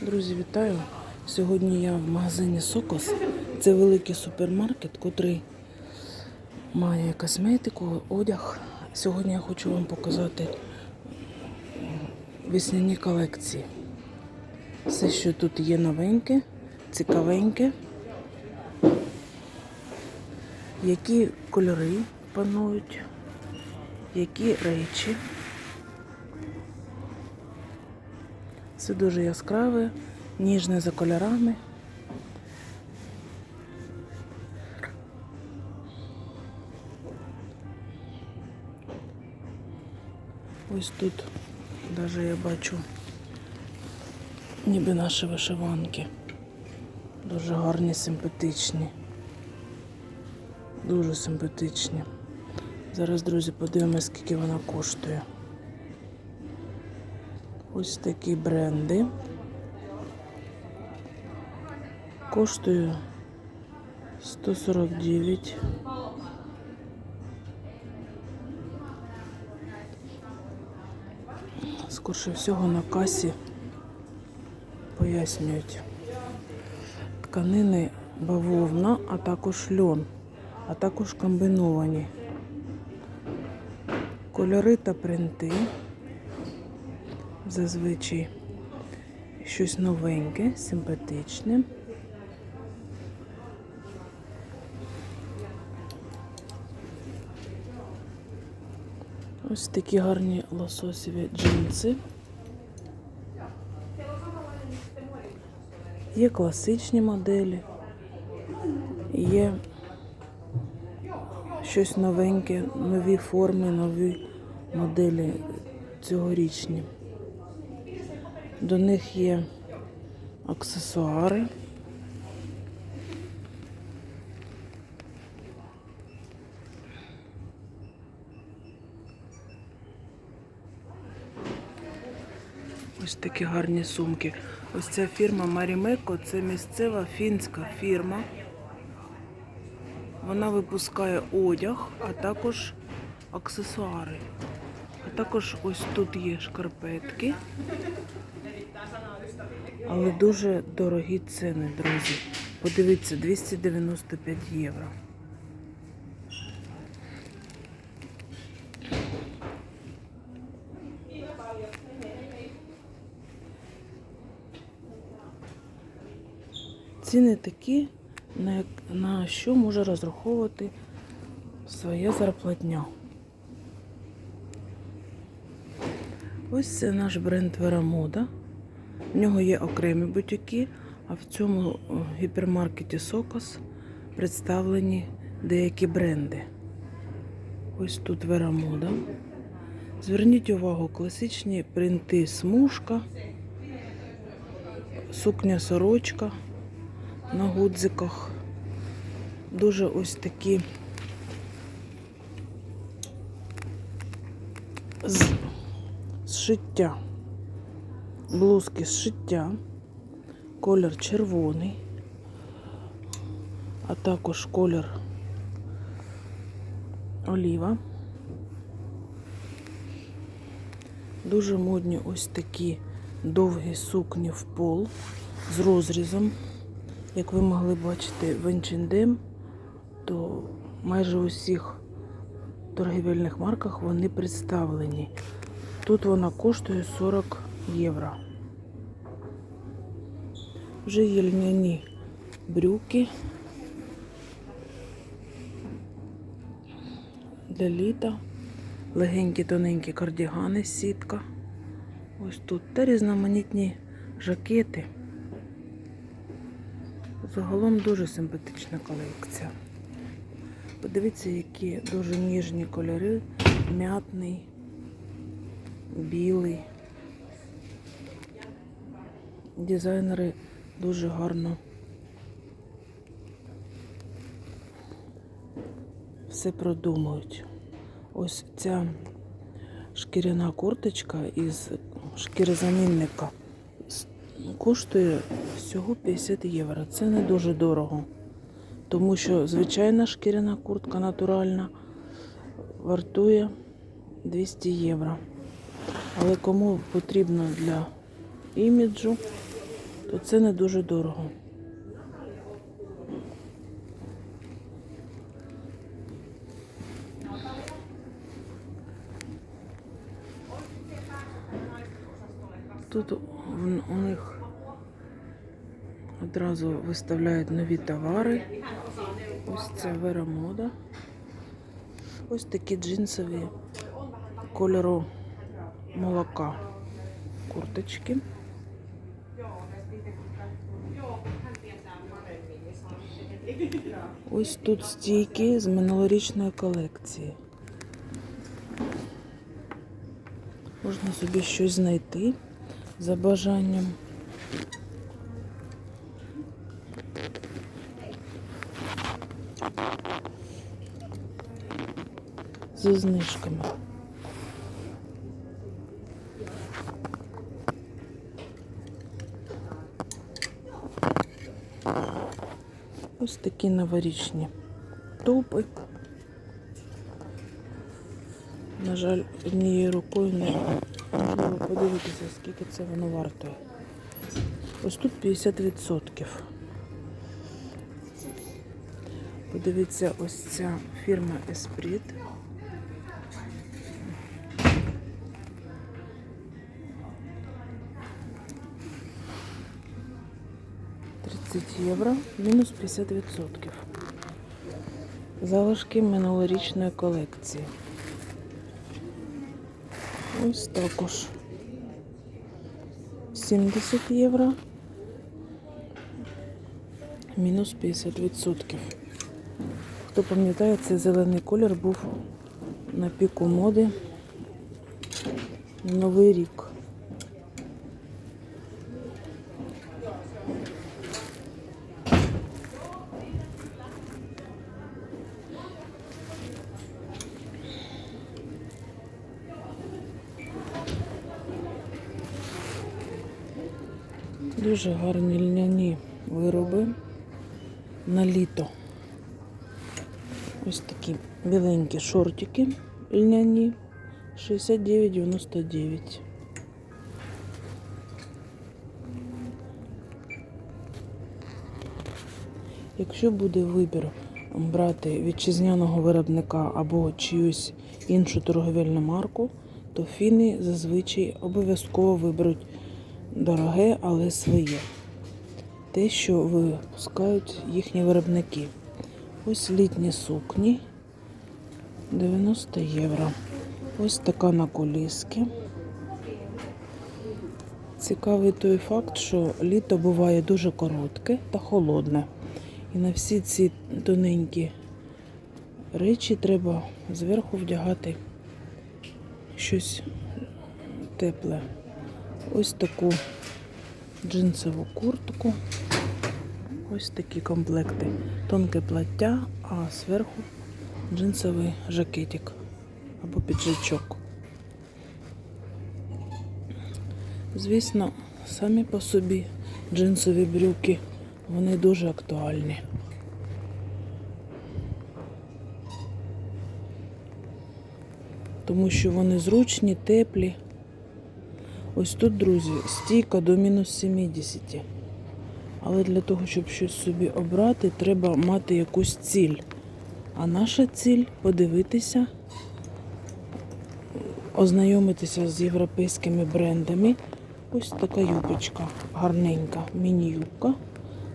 Друзі, вітаю! Сьогодні я в магазині Сокос. Це великий супермаркет, котрий має косметику, одяг. Сьогодні я хочу вам показати весняні колекції. Все, що тут є новеньке, цікавеньке. Які кольори панують, які речі. Все дуже яскраве, ніжне за кольорами. Ось тут навіть я бачу ніби наші вишиванки. Дуже гарні, симпатичні. Дуже симпатичні. Зараз, друзі, подивимось, скільки вона коштує. Ось такі бренди. Коштує 149. Скорше всього на касі пояснюють. Тканини бавовна, а також льон, а також комбіновані. Кольори та принти. Зазвичай щось новеньке, симпатичне. Ось такі гарні лососіві джинси. Є класичні моделі, є щось новеньке, нові форми, нові моделі цьогорічні. До них є аксесуари. Ось такі гарні сумки. Ось ця фірма Марімеко це місцева фінська фірма. Вона випускає одяг, а також аксесуари. А також ось тут є шкарпетки. Але дуже дорогі ціни, друзі. Подивіться, 295 євро. Ціни такі, на, на що може розраховувати своя зарплатня. Ось це наш бренд Верамода. В нього є окремі бутіки, а в цьому гіпермаркеті Сокос представлені деякі бренди. Ось тут Верамода. Зверніть увагу, класичні принти смужка, сукня сорочка на гудзиках. Дуже ось такі з зшиття. Блузки зшиття, колір червоний, а також колір оліва. Дуже модні ось такі довгі сукні в пол з розрізом. Як ви могли бачити в H&M, то майже у всіх торгівельних марках вони представлені. Тут вона коштує 40 євро. Вже є льняні брюки для літа. Легенькі тоненькі кардігани, сітка. Ось тут та різноманітні жакети. Загалом дуже симпатична колекція. Подивіться, які дуже ніжні кольори, м'ятний, білий. Дизайнери дуже гарно все продумують. Ось ця шкіряна курточка із шкірозамінника коштує всього 50 євро. Це не дуже дорого. Тому що звичайна шкіряна куртка натуральна вартує 200 євро. Але кому потрібно для іміджу, то це не дуже дорого. Тут у них одразу виставляють нові товари. Ось це веромода. Ось такі джинсові кольору молока курточки. Ось тут стійки з минулорічної колекції. Можна собі щось знайти за бажанням. Зі знижками. Ось такі новорічні топи. На жаль, однією рукою не можу подивитися, скільки це воно вартує. Ось тут 50%. Подивіться, ось ця фірма Esprit. Тридцять євро, мінус 50%. Залишки минулорічної колекції. Ось також 70 євро. Мінус 50%. Хто пам'ятає, цей зелений колір був на піку моди Новий рік. Дуже гарні льняні вироби на літо. Ось такі біленькі шортики льняні 69,99. Якщо буде вибір брати вітчизняного виробника або чиюсь іншу торговельну марку, то фіни зазвичай обов'язково виберуть дороге, але своє. Те, що випускають їхні виробники. Ось літні сукні 90 євро. Ось така на коліски. Цікавий той факт, що літо буває дуже коротке та холодне. І на всі ці тоненькі речі треба зверху вдягати щось тепле. Ось таку джинсову куртку. Ось такі комплекти. Тонке плаття, а зверху джинсовий жакетик або піджачок. Звісно, самі по собі джинсові брюки, вони дуже актуальні. Тому що вони зручні, теплі. Ось тут, друзі, стійка до мінус 70. Але для того, щоб щось собі обрати, треба мати якусь ціль. А наша ціль подивитися, ознайомитися з європейськими брендами. Ось така юбочка, гарненька, міні-юбка,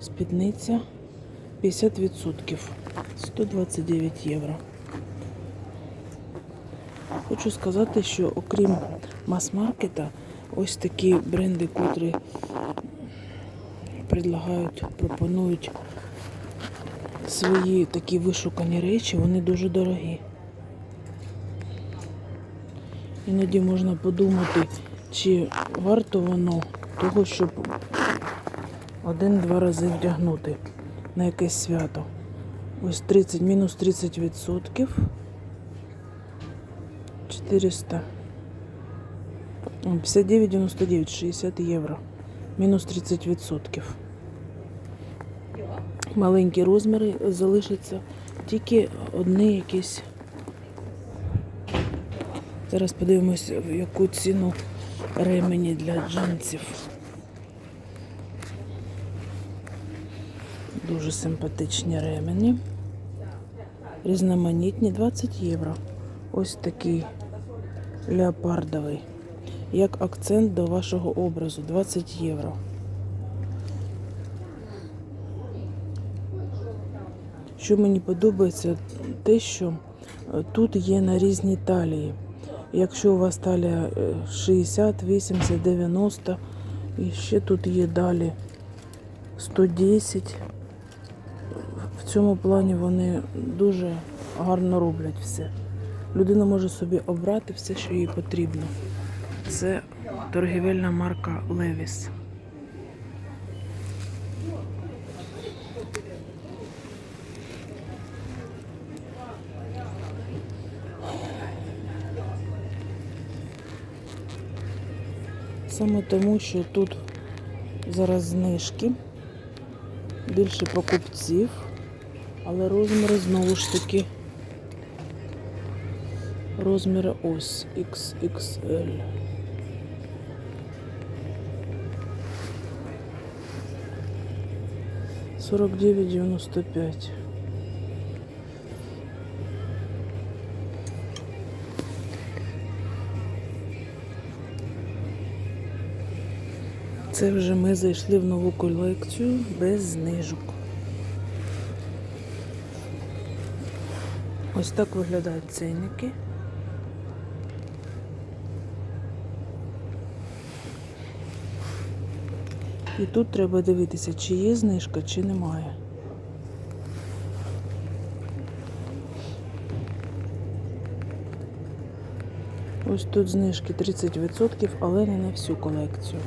спідниця 50%, 129 євро. Хочу сказати, що окрім мас-маркета, ось такі бренди, котрі предлагають, пропонують свої такі вишукані речі, вони дуже дорогі. Іноді можна подумати, чи варто воно того, щоб один-два рази вдягнути на якесь свято. Ось 30, мінус 30 відсотків. 400. 59,99, 60 євро. Мінус 30 відсотків. Маленькі розміри залишаться, тільки одні якісь. Зараз подивимось, в яку ціну ремені для джинсів. Дуже симпатичні ремені. Різноманітні 20 євро. Ось такий леопардовий. Як акцент до вашого образу 20 євро. Що мені подобається, те, що е, тут є на різні талії. Якщо у вас талія е, 60, 80, 90, і ще тут є далі 110. В цьому плані вони дуже гарно роблять все. Людина може собі обрати все, що їй потрібно. Це торгівельна марка Levis. Саме тому, що тут зараз знижки, більше покупців, але розміри знову ж таки. Розміри ось XXL. Сорок девять девяносто пять. Це вже ми зайшли в нову колекцію без знижок. Ось так виглядають цінники. І тут треба дивитися, чи є знижка, чи немає. Ось тут знижки 30%, але не на всю колекцію.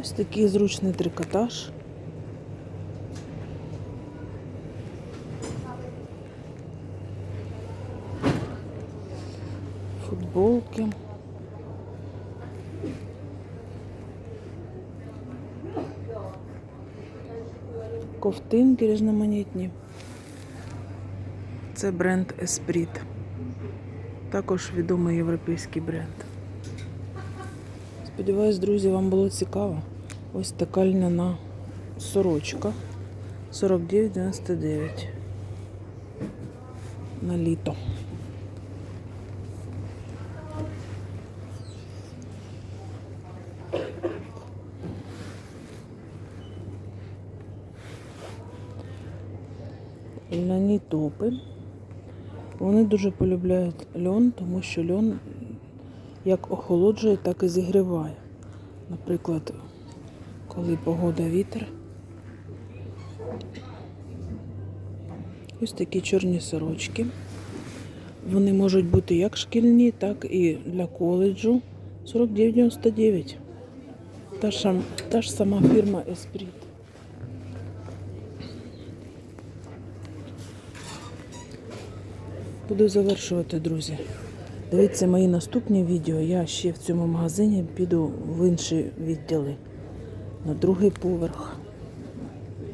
Ось такий зручний трикотаж. Футболки. Ковтинки різноманітні. Це бренд Esprit. Також відомий європейський бренд. Сподіваюсь, друзі, вам було цікаво. Ось така льняна сорочка 49,99 на літо. Льняні топи. Вони дуже полюбляють льон, тому що льон як охолоджує, так і зігріває. Наприклад, коли погода вітер. Ось такі чорні сорочки. Вони можуть бути як шкільні, так і для коледжу. 49,99. Та ж, та ж сама фірма Esprit. Буду завершувати, друзі. Дивіться мої наступні відео. Я ще в цьому магазині піду в інші відділи на другий поверх.